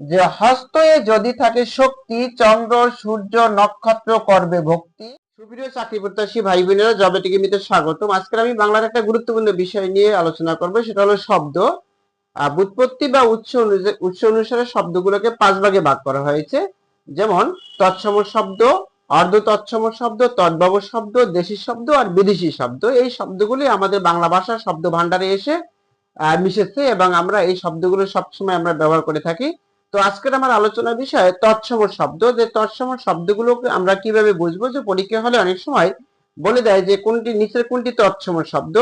যে হস্তয়ে যদি থাকে শক্তি, চন্দ্র, সূর্য, নক্ষত্র করবে ভক্তি। সুপ্রিয় চাকরি প্রত্যাশী ভাই বোনেরা জবে টিকিমিতে স্বাগতম। আজকে আমি বাংলার একটা গুরুত্বপূর্ণ বিষয় নিয়ে আলোচনা করব, সেটা হলো শব্দ। বুৎপত্তি বা উৎস অনুযায়ী, উৎস অনুসারে শব্দগুলোকে পাঁচ ভাগে ভাগ করা হয়েছে। যেমন তৎসম শব্দ অর্ধ তৎসম শব্দ, তদ্ভব শব্দ, দেশি শব্দ আর বিদেশি শব্দ। এই শব্দগুলি আমাদের বাংলা ভাষার শব্দ ভান্ডারে এসে মিশেছে এবং আমরা এই শব্দগুলো সবসময় আমরা ব্যবহার করে থাকি। তো আজকের আমার আলোচনার বিষয় তৎসম শব্দ। যে তৎসম শব্দগুলোকে আমরা কীভাবে বুঝব? যে পরীক্ষা হলে অনেক সময় বলে দেয় যে কোনটি, নিচের কোনটি তৎসম শব্দ।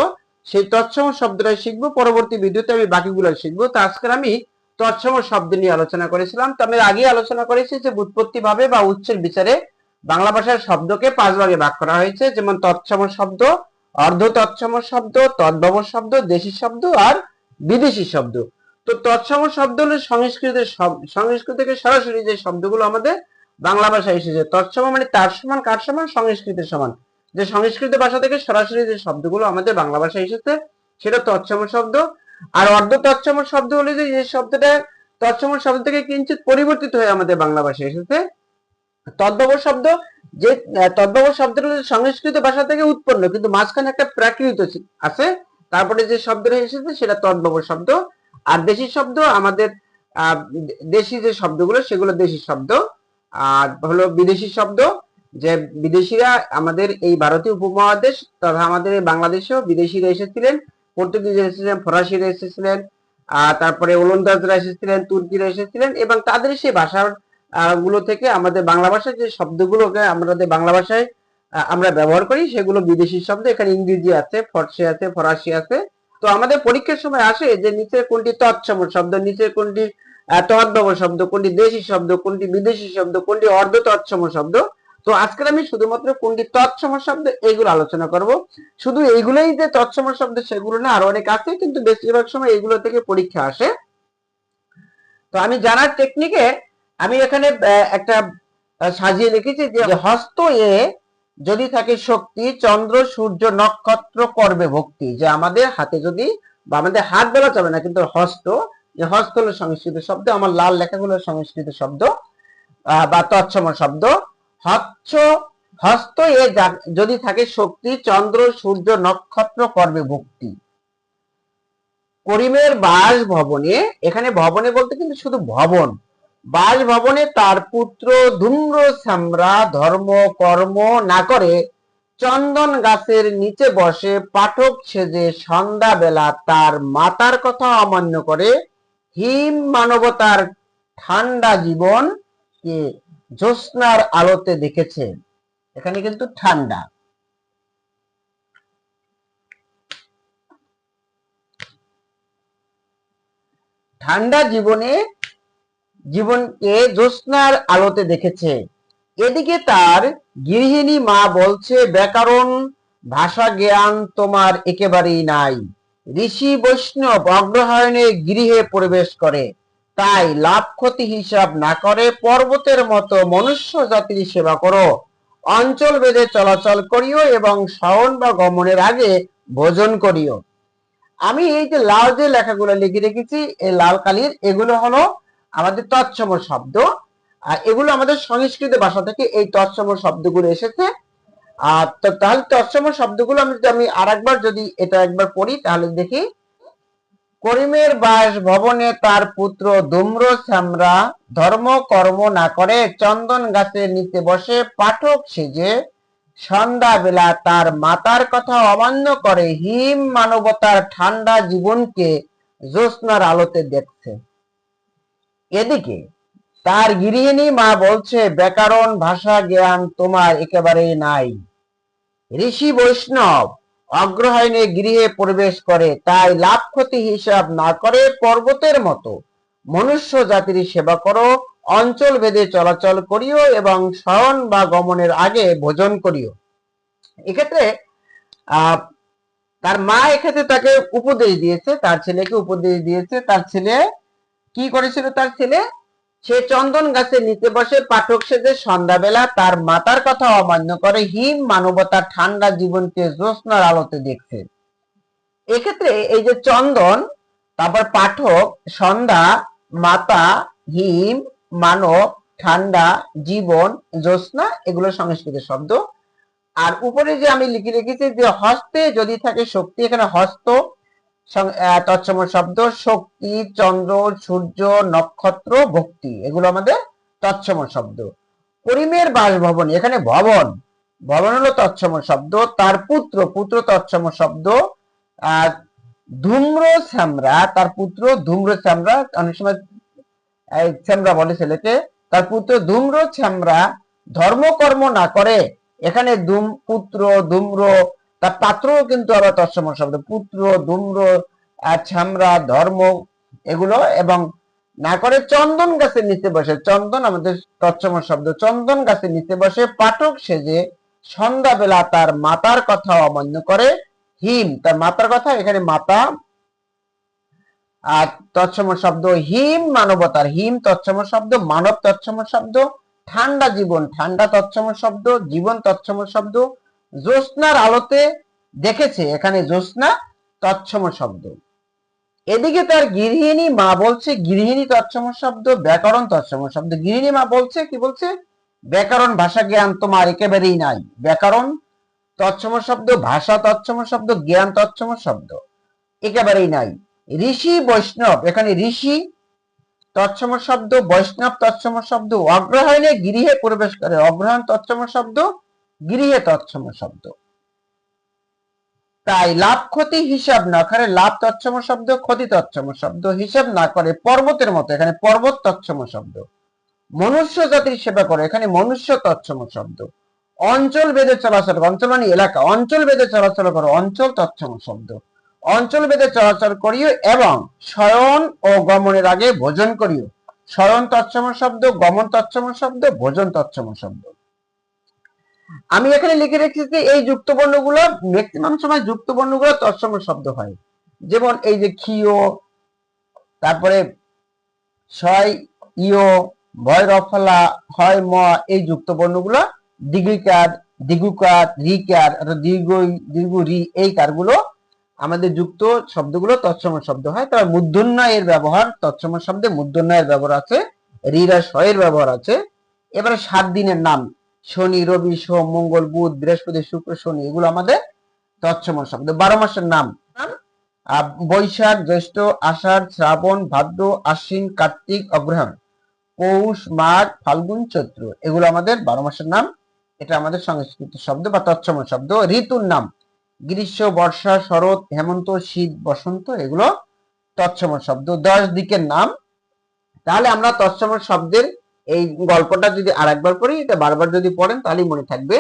সেই তৎসম শব্দটা শিখব, পরবর্তী ভিডিওতে আমি বাকিগুলো শিখব। তো আজকের আমি তৎসম শব্দ নিয়ে আলোচনা করেছিলাম। তো আমি আগে আলোচনা করেছি যে উৎপত্তি ভাবে বা উচ্চের বিচারে বাংলা ভাষার শব্দকে পাঁচ ভাগে ভাগ করা হয়েছে। যেমন তৎসম শব্দ অর্ধ তৎসম শব্দ, তদ্ভব শব্দ, দেশি শব্দ আর বিদেশি শব্দ। তো তৎসম শব্দ হলো সংস্কৃতের সংস্কৃত থেকে সরাসরি যে শব্দগুলো আমাদের বাংলা ভাষায় এসেছে। তৎসম মানে তার সমান, কার সমান? সংস্কৃতের সমান। যে সংস্কৃত ভাষা থেকে সরাসরি যে শব্দগুলো আমাদের বাংলা ভাষায় এসেছে, সেটা তৎসম শব্দ। আর অর্ধ তৎসম শব্দ হলো যে যে শব্দটা তৎসম শব্দ থেকে কিঞ্চিত পরিবর্তিত হয়ে আমাদের বাংলা ভাষায় এসেছে, তদ্ভব শব্দ। যে তদ্ভব শব্দটা সংস্কৃত ভাষা থেকে উৎপন্ন, কিন্তু মাঝখানে একটা প্রাকৃত আছে, তারপরে যে শব্দটা এসেছে সেটা তদ্ভব শব্দ। আর দেশি শব্দ আমাদের দেশি যে শব্দগুলো, সেগুলো দেশি শব্দ। আর হলো বিদেশি শব্দ, যে বিদেশিরা আমাদের এই ভারতীয় উপমহাদেশ তথা আমাদের এই বাংলাদেশেও বিদেশিরা এসেছিলেন, পর্তুগিজরা এসেছিলেন, ফরাসিরা এসেছিলেন তারপরে ওলন্দাজরা এসেছিলেন, তুর্কিরা এসেছিলেন, এবং তাদের সেই ভাষারগুলো থেকে আমাদের বাংলা ভাষায় যে শব্দগুলোকে আমাদের বাংলা ভাষায় আমরা ব্যবহার করি, সেগুলো বিদেশি শব্দ। এখানে ইংরেজি আছে, ফরাসি আছে ফরাসি আছে তো আমাদের পরীক্ষার সময় আসে যে নিচের কোনটি তৎসম শব্দ, নিচের কোনটি তদ্ভব শব্দ, কোনটি দেশি শব্দ, কোনটি বিদেশি শব্দ, কোনটি অর্ধ তৎসম শব্দ। তো আজকে আমি শুধুমাত্র কোনটি তৎসম শব্দ এইগুলো আলোচনা করব। শুধু এইগুলোই যে তৎসম শব্দ সেগুলো না, আরও অনেক আছে, কিন্তু বেশিরভাগ সময় এগুলো থেকে পরীক্ষা আসে। তো আমি জানার টেকনিকে আমি এখানে একটা সাজিয়ে লিখেছি যে হস্ত এ যদি থাকে শক্তি, চন্দ্র, সূর্য, নক্ষত্র করবে ভক্তি, যে আমাদের হাতে যদি বা আমাদের হাত বলা যাবে না, কিন্তু হস্ত, যে হস্ত হলো সংস্কৃত শব্দ, আমার লাল লেখাগুলো সংস্কৃত শব্দ বা তৎসম শব্দ, হচ্ছ, হস্ত এ যদি থাকে শক্তি, চন্দ্র, সূর্য, নক্ষত্র করবে ভক্তি। করিমের বাস ভবনে এখানে ভবনে বলতে কিন্তু শুধু ভবন বাসভবনে তার পুত্র ধূম্র সামরা ধর্ম, কর্ম না করে চন্দন গাছের নিচে বসে পাঠক সেজে সন্ধ্যাবেলা তার মাতার কথা অমান্য করে হিম মানবতার ঠান্ডা জীবন কে জ্যোৎস্নার আলোতে দেখেছে। এখানে কিন্তু ঠান্ডা। ঠান্ডা জীবনে জীবনকে জ্যোৎস্নার আলোতে দেখেছে। এদিকে তার গৃহিণী মা বলছে, ব্যাকরণ, ভাষা জ্ঞান তোমার একেবারেই নাই। ঋষি বৈষ্ণব অগ্রহায়ণে গৃহে প্রবেশ করে। তাই লাভ ক্ষতি হিসাব না করে পর্বতের মতো মনুষ্য জাতির সেবা করো। অঞ্চল ভেদে চলাচল করিও এবং শাওন বা গমনের আগে ভোজন করিও। আমি এই যে লাল যে লেখাগুলো লিখে রেখেছি, এই লাল কালির, এগুলো হলো আমাদের তৎসম শব্দ এগুলো আমাদের সংস্কৃত ভাষা থেকে এই তৎসম শব্দগুলো এসেছে। আর তো তাহলে তৎসম শব্দগুলো আমি আমি আর একবার যদি এটা একবার পড়ি, তাহলে দেখি। করিমের বাস ভবনে তার পুত্র ধূম্র শ্যামরা ধর্ম কর্ম না করে চন্দন গাছের নিচে বসে পাঠক সেজে সন্ধ্যাবেলা তার মাতার কথা অমান্য করে হিম মানবতার ঠান্ডা জীবনকে জ্যোৎস্নার আলোতে দেখছে। এদিকে, তার গৃহিণী মা বলছে, ব্যাকরণ ভাষা জ্ঞান তোমার একেবারেই নাই। ঋষি বৈষ্ণব অগ্রহায়ণে গৃহে প্রবেশ করে, তাই লাভ ক্ষতি হিসাব না করে পর্বতের মতো মনুষ্য জাতির সেবা করো, অঞ্চল ভেদে চলাচল করিও এবং শয়ন বা গমনের আগে ভোজন করিও। এক্ষেত্রে তার মা এক্ষেত্রে তাকে উপদেশ দিয়েছে, তার ছেলেকে উপদেশ দিয়েছে, তার ছেলে কি করেছিল তার ছেলে? সে চন্দন গাছের নিচে বসে পাঠক সেজে সন্ধ্যাবেলা তার মাতার কথা অমান্য করে হিম মানবতার ঠান্ডা জীবনকে জ্যোৎস্নার আলোতে দেখছে। এক্ষেত্রে এই যে চন্দন, তারপর পাঠক, সন্ধ্যা, মাতা, হিম, মানব, ঠান্ডা জীবন, জ্যোৎস্না, এগুলো সংস্কৃত শব্দ। আর উপরে যে আমি লিখে রেখেছি যে হস্তে যদি থাকে শক্তি, এখানে হস্ত সং- আহ, তৎসম শব্দ শক্তি চন্দ্র সূর্য নক্ষত্র ভক্তি। এগুলো আমাদের তৎসম শব্দ। করিমের বাসভবন এখানে ভবন। ভবন হলো তৎসম শব্দ। তার পুত্র পুত্র তৎসম শব্দ। আর ধূম্র শ্যামরা তার পুত্র ধূম্র শ্যামরা। অনেক সময় শ্যামরা বলে ছেলেকে। তার পুত্র ধূম্র শ্যামরা ধর্মকর্ম না করে। এখানে দুম পুত্র ধূম্র তার পাত্রও কিন্তু আবার তৎসম শব্দ। পুত্র ধূম্র ছামরা, ধর্ম এগুলো এবং না করে চন্দন গাছের নিচে বসে। চন্দন আমাদের তৎসম শব্দ। চন্দন গাছের নিচে বসে পাঠক সেজে সন্ধ্যাবেলা তার মাতার কথা অমান্য করে। হিম, তার মাতার কথা, এখানে মাতা, আর তৎসম শব্দ হিম, মানবতার হিম, তৎসম শব্দ, মানব তৎসম শব্দ, ঠান্ডা জীবন, ঠান্ডা তৎসম শব্দ, জীবন তৎসম শব্দ জ্যোৎস্নার আলোতে দেখেছে, এখানে জ্যোৎস্না তৎসম শব্দ। এদিকে তার গৃহিণী মা বলছে, গৃহিণী তৎসম শব্দ, ব্যাকরণ তৎসম শব্দ। গৃহিণী মা বলছে, কি বলছে? ব্যাকরণ ভাষা জ্ঞান তোমার একেবারেই নাই। ব্যাকরণ তৎসম শব্দ, ভাষা তৎসম শব্দ, জ্ঞান তৎসম শব্দ একেবারেই নাই। ঋষি বৈষ্ণব, এখানে ঋষি তৎসম শব্দ, বৈষ্ণব তৎসম শব্দ, অগ্রহায়ণে গৃহে প্রবেশ করে। অগ্রহায়ণ তৎসম শব্দ গৃহে তৎসম শব্দ। তাই লাভ ক্ষতি হিসাব না করে লাভ তৎসম শব্দ, ক্ষতি তৎসম শব্দ, হিসাব না করে পর্বতের মতো, এখানে পর্বত তৎসম শব্দ। মনুষ্য জাতির সেবা করে, এখানে মনুষ্য তৎসম শব্দ। অঞ্চল বেদে চলাচল অঞ্চল মানে এলাকা, অঞ্চল বেদে চলাচল করো, অঞ্চল তৎসম শব্দ। অঞ্চল বেদে চলাচল করিও এবং শয়ন ও গমনের আগে ভোজন করিও। শয়ন তৎসম শব্দ, গমন তৎসম শব্দ, ভোজন তৎসম শব্দ। আমি এখানে লিখে রেখেছি যে এই যুক্ত বর্ণগুলো ম্যাক্সিমাম সময় যুক্ত বর্ণগুলো তৎসম শব্দ হয়। যেমন এই যে খিও তারপরে ছয় ইও ভয় রফলা হয় ম, এই যুক্ত বর্ণগুলো দিগুকার দিগুকার রিকার দীর্ঘ দীর্ঘ রি এই কারগুলো আমাদের যুক্ত শব্দগুলো তৎসম শব্দ হয়। তবে মূর্ধন্য এর ব্যবহার তৎসম শব্দে মূর্ধন্য এর ব্যবহার আছে, রিরা শয়ের ব্যবহার আছে। এবারে সাত দিনের নাম শনি রবি সোম মঙ্গল বুধ বৃহস্পতি শুক্র শনি এগুলো আমাদের তৎসম শব্দ বারো মাসের নাম। বৈশাখ জ্যৈষ্ঠ আষাঢ় শ্রাবণ ভাদ্র আশ্বিন কার্তিক অগ্রহায়ণ পৌষ মাঘ ফাল্গুন চৈত্র এগুলো আমাদের বারো মাসের নাম। এটা আমাদের সংস্কৃত শব্দ বা তৎসম শব্দ। ঋতুর নাম গ্রীষ্ম বর্ষা শরৎ হেমন্ত শীত বসন্ত এগুলো তৎসম শব্দ। দশ দিকের নাম। তাহলে আমরা তৎসম শব্দের এই গল্পটা যদি আরেকবার পড়ি, এটা বারবার যদি পড়েন, তাহলেই মনে থাকবে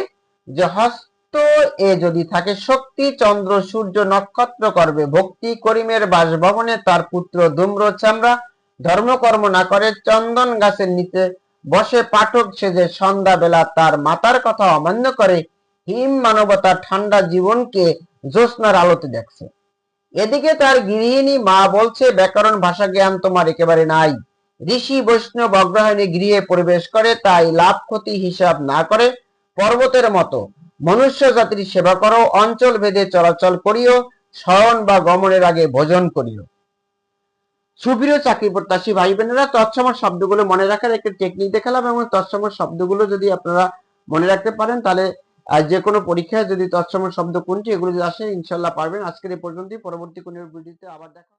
যে হস্ত এ যদি থাকে শক্তি, চন্দ্র, সূর্য, নক্ষত্র করবে ভক্তি, করিমের বাসভবনে তার পুত্র ধূম্র চামড়া, ধর্মকর্ম না করে চন্দন গাছের নিচে বসে পাঠক সেজে সন্ধ্যা বেলা তার মাতার কথা অমান্য করে হিম মানবতার ঠান্ডা জীবনকে জ্যোৎস্নার আলোতে দেখছে। এদিকে তার গৃহিণী মা বলছে, ব্যাকরণ, ভাষা, জ্ঞান তোমার একেবারে নাই। ঋষি বৈষ্ণব অগ্রহায়ণে গৃহে প্রবেশ করে, তাই লাভ ক্ষতি হিসাব না করে, পর্বতের মতো। মনুষ্য জাতির সেবা করো, অঞ্চল ভেদে চলাচল করিও, শয়ন বা গমনের আগে ভোজন করিও। সুপ্রিয় চাকরি প্রত্যাশী ভাই বোনেরা তৎসম শব্দগুলো মনে রাখার একটা টেকনিক দেখালাম এবং তৎসম শব্দগুলো যদি আপনারা মনে রাখতে পারেন, তাহলে যে কোনো পরীক্ষায় যদি তৎসম শব্দ কোনটি, এগুলো যদি আসে ইনশাল্লাহ পারবেন। আজকের এই পর্যন্তই। পরবর্তী কোনো ভিডিওতে আবার দেখা।